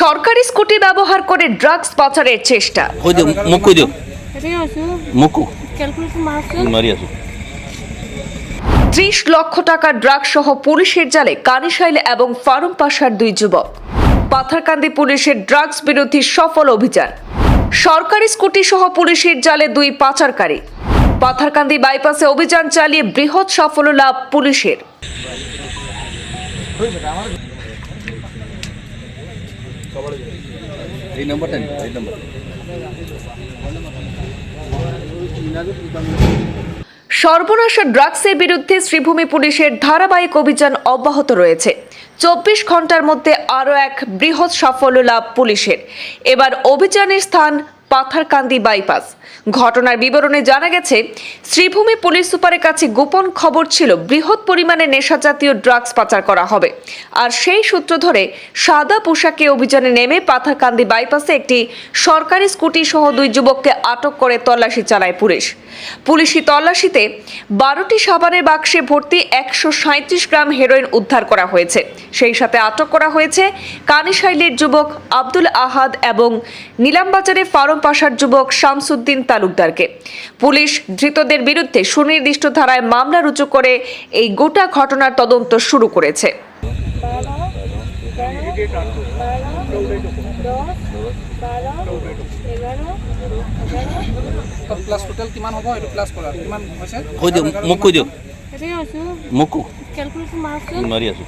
সরকারি স্কুটি ব্যবহার করে ড্রাগস পাচারের চেষ্টা। কই দিও মুখ কই দিও এটাই আছে মুখ ক্যালকুলেটর মারছে মারি আসো। ত্রিশ লক্ষ টাকা ড্রাগস সহ পুলিশের জালে কানিশাইল এবং ফারুম পাশার দুই যুবক। পাথারকান্দি পুলিশের ড্রাগস বিরোধী সফল অভিযান। সরকারি স্কুটি সহ পুলিশের জালে দুই পাচারকারী। পাথারকান্দি বাইপাসে অভিযান চালিয়ে বৃহৎ সাফল্য লাভ পুলিশের। এই নাম্বারটা এই ড্রাগসের বিরুদ্ধে শ্রীভূমি পুলিশের ধারাবাহিক অভিযান অব্যাহত রয়েছে। চব্বিশ ঘণ্টার মধ্যে আরও এক বৃহৎ সাফল্য লাভ পুলিশের। এবার অভিযানের স্থান পাথারকান্দি বাইপাস। ঘটনার বিবরণে জানা গেছে, শ্রীভূমি পুলিশ সুপারের কাছে গোপন খবর ছিল বৃহৎ পরিমাণে নেশাজাতীয় ড্রাগস পাচার করা হবে। আর সেই সূত্র ধরে, সাদা পোশাকে অভিযানে নেমে পাথারকান্দি বাইপাসে একটি সরকারি স্কুটি সহ দুই যুবককে আটক করে তল্লাশি চালায় পুলিশ। পুলিশি তল্লাশিতে বারোটি সাবানের বাক্সে ভর্তি একশো গ্রাম হেরোইন উদ্ধার করা হয়েছে। সেই সাথে আটক করা হয়েছে কানিশাইলের যুবক আব্দুল আহাদ এবং নিলামবাজারে ফারম পাশার যুবক শামসুদ্দিন তালুকদারকে। পুলিশ ধৃতদের বিরুদ্ধে সুনির্দিষ্ট ধারায় মামলা রুজু করে এই গোটা ঘটনার তদন্ত শুরু করেছে। কিমান হ'ব? এইটো প্লাছ কৰা কিমান হৈছে? কই দিও মুখ কই দিও এটাই আছে মুখ ক্যালকুলেটর মারছে মারি আসো